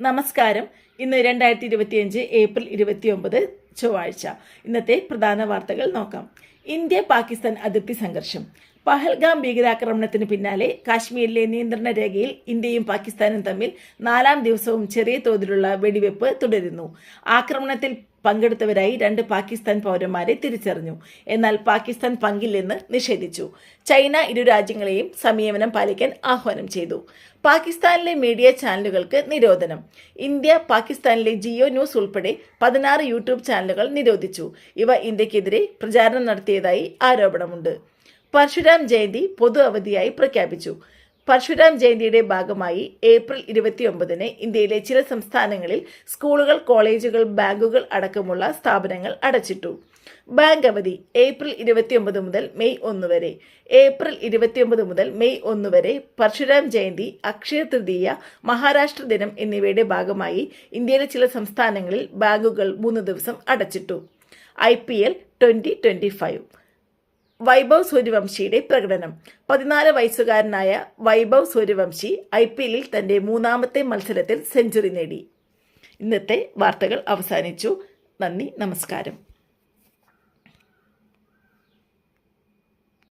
നമസ്കാരം. ഇന്ന് രണ്ടായിരത്തി ഇരുപത്തിയഞ്ച് ഏപ്രിൽ ഇരുപത്തിയൊമ്പത് ചൊവ്വാഴ്ച. ഇന്നത്തെ പ്രധാന വാർത്തകൾ നോക്കാം. ഇന്ത്യ പാകിസ്ഥാൻ അതിർത്തി സംഘർഷം. പഹൽഗാം ഭീകരാക്രമണത്തിന് പിന്നാലെ കാശ്മീരിലെ നിയന്ത്രണ രേഖയിൽ ഇന്ത്യയും പാകിസ്ഥാനും തമ്മിൽ നാലാം ദിവസവും ചെറിയ തോതിലുള്ള വെടിവെപ്പ് തുടരുന്നു. ആക്രമണത്തിൽ പങ്കെടുത്തവരായി രണ്ട് പാകിസ്ഥാൻ പൗരന്മാരെ തിരിച്ചറിഞ്ഞു. എന്നാൽ പാകിസ്ഥാൻ പങ്കില്ലെന്ന് നിഷേധിച്ചു. ചൈന ഇരു രാജ്യങ്ങളെയും സംയമനം പാലിക്കാൻ ആഹ്വാനം ചെയ്തു. പാകിസ്ഥാനിലെ മീഡിയ ചാനലുകൾക്ക് നിരോധനം. ഇന്ത്യ പാകിസ്ഥാനിലെ ജിയോ ന്യൂസ് ഉൾപ്പെടെ പതിനാറ് യൂട്യൂബ് ചാനലുകൾ നിരോധിച്ചു. ഇവ ഇന്ത്യക്കെതിരെ പ്രചാരണം നടത്തിയതായി ആരോപണമുണ്ട്. പരശുരാം ജയന്തി പൊതു അവധിയായി പ്രഖ്യാപിച്ചു. പരശുരാം ജയന്തിയുടെ ഭാഗമായി ഏപ്രിൽ ഇരുപത്തിയൊമ്പതിന് ഇന്ത്യയിലെ ചില സംസ്ഥാനങ്ങളിൽ സ്കൂളുകൾ കോളേജുകൾ ബാങ്കുകൾ അടക്കമുള്ള സ്ഥാപനങ്ങൾ അടച്ചിട്ടു. ബാങ്ക് അവധി ഏപ്രിൽ ഇരുപത്തിയൊമ്പത് മുതൽ മെയ് ഒന്ന് വരെ. ഏപ്രിൽ ഇരുപത്തിയൊമ്പത് മുതൽ മെയ് ഒന്ന് വരെ പരശുരാം ജയന്തി അക്ഷയ തൃതീയ മഹാരാഷ്ട്ര ദിനം എന്നിവയുടെ ഭാഗമായി ഇന്ത്യയിലെ ചില സംസ്ഥാനങ്ങളിൽ ബാങ്കുകൾ മൂന്ന് ദിവസം അടച്ചിട്ടു. I P L twenty twenty five. Vaibhav സൂര്യവംശിയുടെ പ്രകടനം. പതിനാല് വയസ്സുകാരനായ വൈഭവ് സൂര്യവംശി ഐ പി എല്ലിൽ തന്റെ മൂന്നാമത്തെ മത്സരത്തിൽ സെഞ്ചുറി നേടി. ഇന്നത്തെ വാർത്തകൾ അവസാനിച്ചു. നന്ദി നമസ്കാരം.